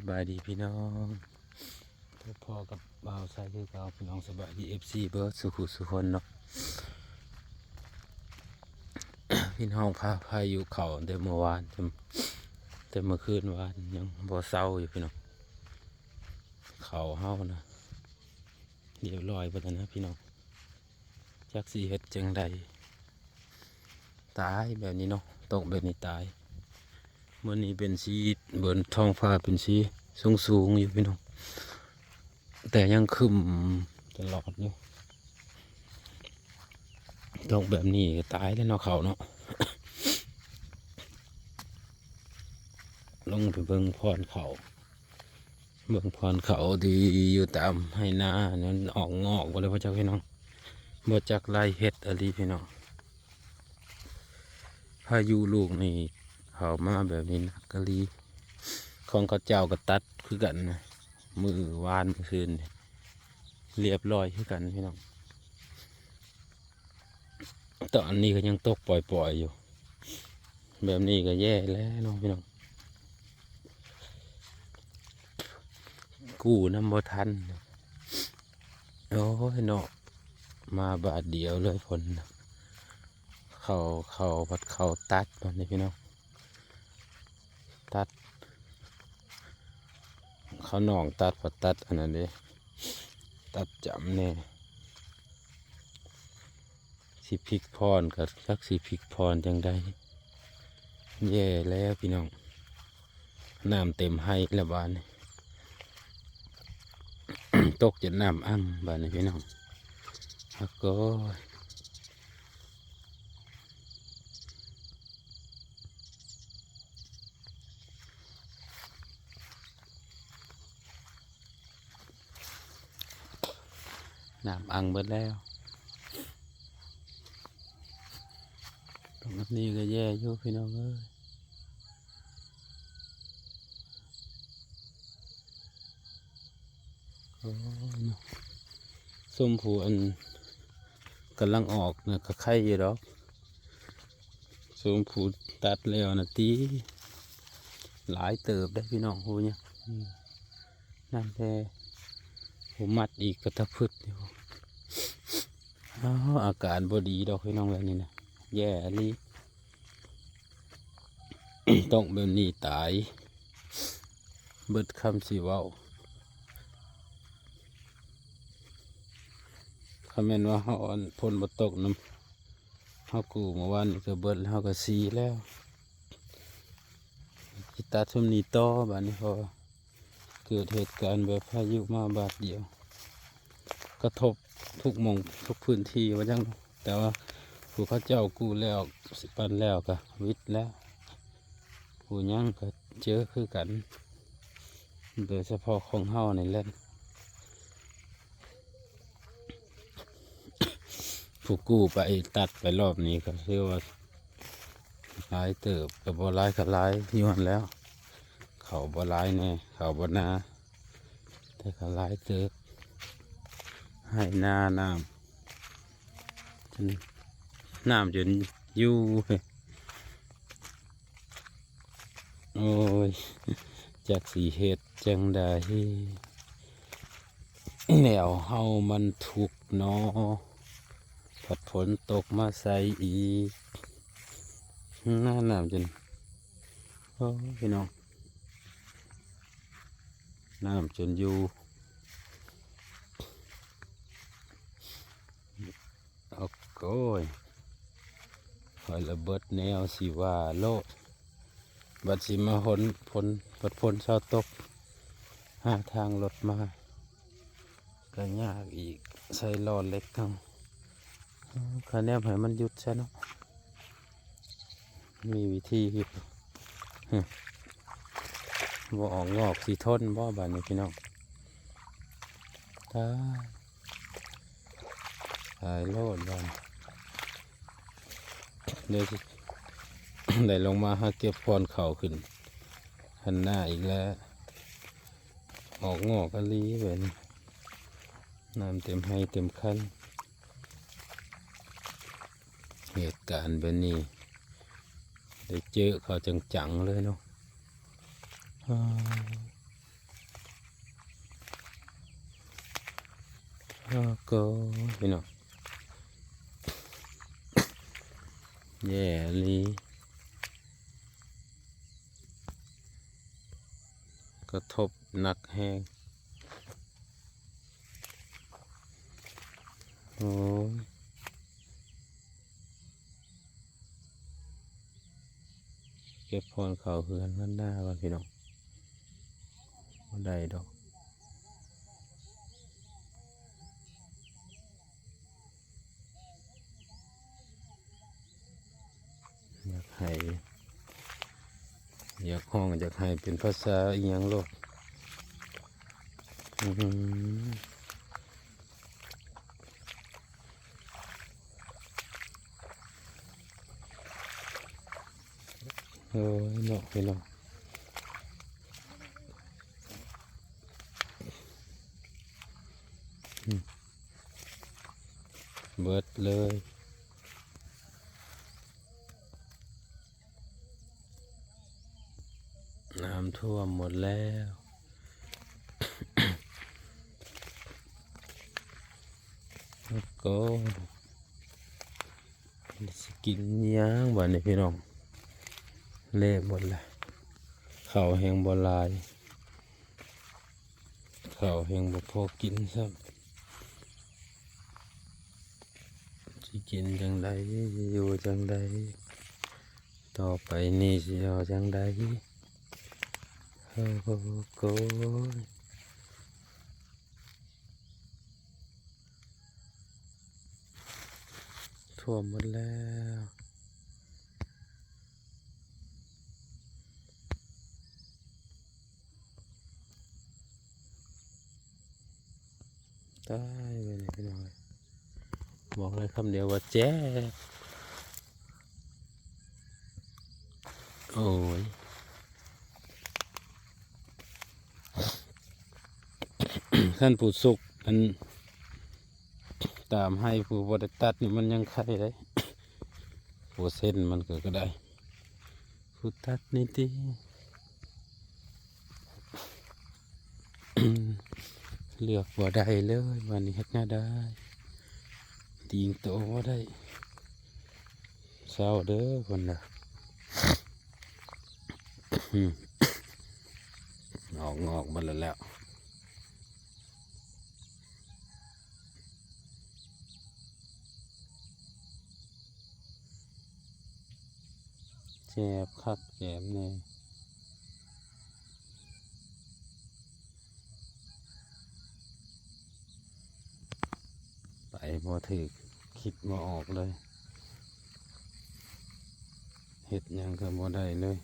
สบายดีพี่น้องพบพ่อกับบ่าวชายคือเก่าพี่น้องสบายดีเอฟซีเบิร์ดสุขุสุคนเนาะพี่น้องพาพาอยู่เขาเดิมเมื่อวานแต่แต่เมื่อคืนวานยังบ่เศร้าอยู่พี่น้องเขาเฮานะเรียบร้อยไปแล้วนะพี่น้องจักสีเฮ็ดจังใดตายแบบนี้เนาะตกแบบนี้ตาย มื่อนี้เป็นสีเบนท้องฟ้าเป็นสีสูงสูงๆอยู่พี่น้อง แต่ยังคึมตลอดอยู่ตกแบบนี้ตายแล้วเนาะเขาเนาะลงไปเบิ่งพรเขาเบิ่งพรเขาดีอยู่ตามให้หน้านั้นออกงอกไปเลยพ่อเจ้าพี่น้องบ่จักไล่เห็ดอะไรพี่น้องพายุลูกนี่ เขามาแบบนี้นะกะลีของเขาเจ้าก็ตัดคือกันนะมือวานคืนเรียบร้อยคือกันพี่น้องตอนนี้ก็ยังตกปล่อยๆอยู่ แบบนี้ก็แย่แล้วน้องพี่น้องกู้น้ำบ่ทันโอ้ยเนาะมาบาทเดียวเลยผลน่ะเขาเขาพัดเขาตัดตอนนี้พี่น้อง ตัด เขาหนองตัดพอตัดอันนั้นด้ตัดจำเนี่ยสิพริกพรกับสักสิพริกพรจังได้แย่แล้วพี่น้องน้ำเต็มให้ล้วบ้านตกจะน้ำอ่ำบานนี้พี่น้องแล้วก็ น้ำอังเบิดแล้ว ตรงนี้ก็แย่อยู่พี่น้องเอ้ยส้มผูอันกำลังออกนะก็ไข่อยู่ดอกส้มผูตัดแล้วนะตีหลายเติบได้พี่น้องหูเนี่ยนั่นแหละ ผมมัดอีกกระทะพึดอยู่อ้าอากาศบดีดอกพี่น้องแบบนี้นะแย่ลีต้องแบบนี้ตาย เบิดคำสิว้าคำแม่นว่าเฮาอันพ่นบตกน้ำเฮากูเมื่อวานก็เบิดแล้วเฮาก็ซีแล้วจิตัดชุมนี้ต่อบัดนี้พอ เกิดเหตุการณ์แบบพายุมาบาดเดียว กระทบทุกมงทุกพื้นที่ว่าจังแต่ว่าผู้เขาเจ้ากู้แล้วสิปันแล้วก็วิทย์แล้วผู้ยังก็เจอคือกัน โดยเฉพาะของเฮาในแหละผู้กู้ไปตัดไปรอบนี้ก็เชื่อว่าหลายเติบกับ่หลายก็หลายยหันแล้ว เขาบ่ร้ายแน่เขาบ่นาแต่เขาร้ายเติบให้หน้าน้ำจนน้ำจนยู่โอ้ยจากสีเห็ดจังใดแล้วเฮามันถูกเนอผัดฝนตกมาใส่อีกหน้าน้ำจนโอ้ยพี่น้อง น้ำจนอยู่เอาโก้ยหอยระเบิดแนวสิว่าโลดบัดสิมาหนผลบัดผลเช้าตกหาทางรถมาก็ยากอีกใส่ลอเล็กทั้งคะแนนให้มันหยุดใช่เนาะมีวิธีอยู่ บ่ออกงอกสีทนบ่บานนี้พี่น้องตายตายโลดบานเดี๋ยวได้ลงมาหาเก็บพรเข่าขึ้นหันหน้าอีกแล้ว ออกงอกกะลีแบบนี้น้ำเต็มให้เต็มคันเหตุการณ์แบบนี้ได้เจอเขาจังๆเลยเนาะ ก็พี่น้องแย่ลีกระทบหนักแห้งโอ้เก็บพรเขาเฮือนนั่นได้ป่ะพี่น้อง บ่ได้ดอกอยากให้อยากห้องอยากให้เป็นภาษาอีหยังโลกอือหือโอ้ยเนาะพี่น้อง เบิดเลยน้ำท่วมหมดแล้วแล้วก็สกินย่างบ้านนี้พี่น้อง เละหมดเลยข้าแหงบลายข้าแหงบ่พอกินซ้ำ สิกินจังใดสิอยู่จังใดต่อไปนี่สิเอาจังใดโอ้โหท่วมหมดแล้วตายไปเลยพี่น้อง บอกเลยคำเดียวว่าแจ๊กโอ้ยท่านผู้สุกอันตามให้ผู้บริตัดนี่มันยังไข่ได้ผู้เส้นมันก็ก็ได้ผู้ตัดนี่ดีเลือกบ่ได้เลยวันนี้เฮ็ดง่ายได้ ตีงโตบ่ได้เศร้าเด้อคนละอืมอกงอกมาแล้วแล้วแจบคักแจบแน่ไปพอถือคิดมาออกเลยเห็ดยังก็บ่ได้เลย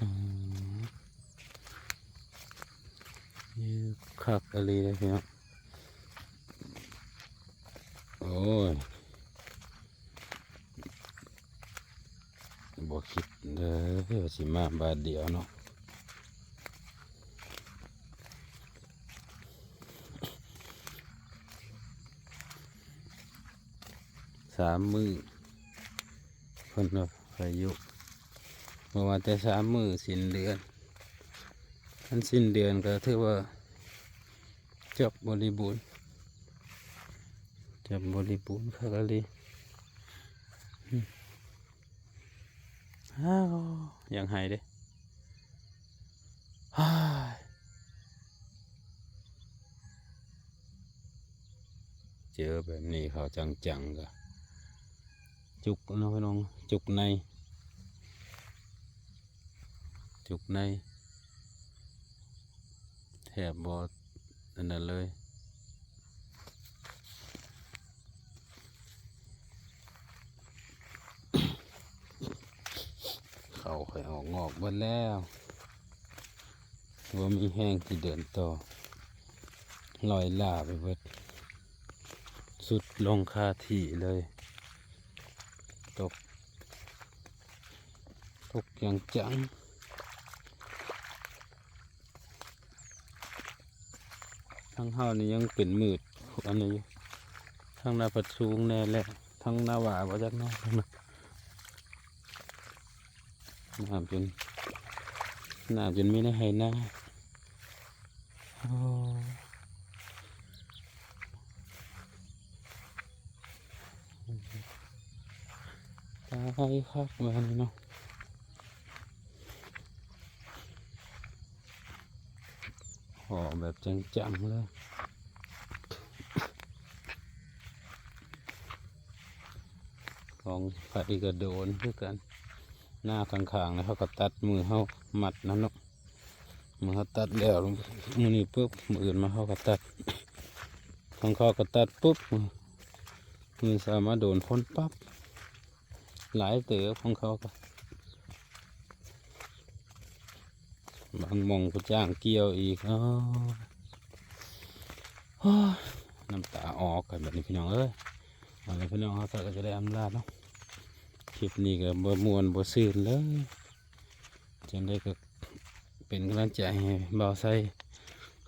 อืมนี่คักอะไรเลยพี่น้องโอ้ยบ่คิด เด้อว่าสิมาบาทเดียวเนาะสามมือเพิ่นว่าพายุเมื่อวานแต่สามมือสิ้นเดือนทันสิ้นเดือนก็ถือว่าจบบริบูรณ์จบบริบูรณ์ครับอะไรอืม อ้าวยังหายเด้ฮ่ายเจอแบบนี้เขาจังๆก็จุกเนาะพี่น้องจุกใน จุกในแถบบอนั่นน่ะเลย เขาค่ อกงอกหมดแล้วว่ามีแห้งที่เดินต่อลอยล่าไปเบิดสุดลงคาที่เลย ตก ตกอย่างจังทั้งเฮานี่ยังเป็นมืดอันนี้ทั้งหน้าปัดสูงแน่แหละทั้งหน้าหวาบ่จักแน่ น้ำจนน้ำจนไม่ได้ให้หน้าตายคักบ้านนี้เนาะห่อแบบจังๆเลยของไผ่กระโดนคือกัน หน้าข้างๆนะเขาก็ตัดมือเขามัดนั่นเนาะมือเขาตัดแล้วมือนี่ปุ๊บมืออื่นมาเขาก็ตัดของเขาก็ตัดปุ๊บมือมือสามารถโดนพ้นปั๊บหลายเต๋อของเขาก็บางมองก็จ้างเกี่ยวอีกอ๋อโอ้ยน้ำตาออกกันแบบนี้พี่น้องเอ้ยอาละพี่น้องเขาก็จะได้อำลาเนาะ คลิปนี้ก็บ่มวนบ่ซื่นเลยจังได้ก็เป็นกำลังใจให้บ่าวใส่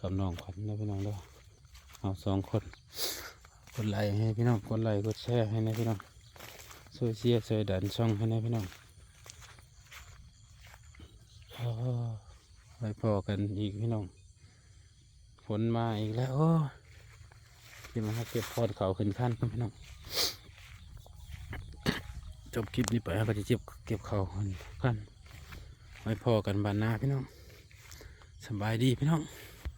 กับน้องขวัญนะพี่น้องเด้อเอาสองคนกดไลค์ให้พี่น้องกดไลค์กดแชร์ให้นะพี่น้องช่วยเชียร์ช่วยดันช่องให้นะพี่น้องอ้อไว้พอกันอีกพี่น้องฝนมาอีกแล้วโอ้ยที่มาเก็บพอดเขาขึ้นขั้นพี่น้อง จบคลิปนี้ไปก็จะเก็บเก็บเขาขึ้นขั้นไว้พอกันบานหน้าพี่น้องสบายดีพี่น้อง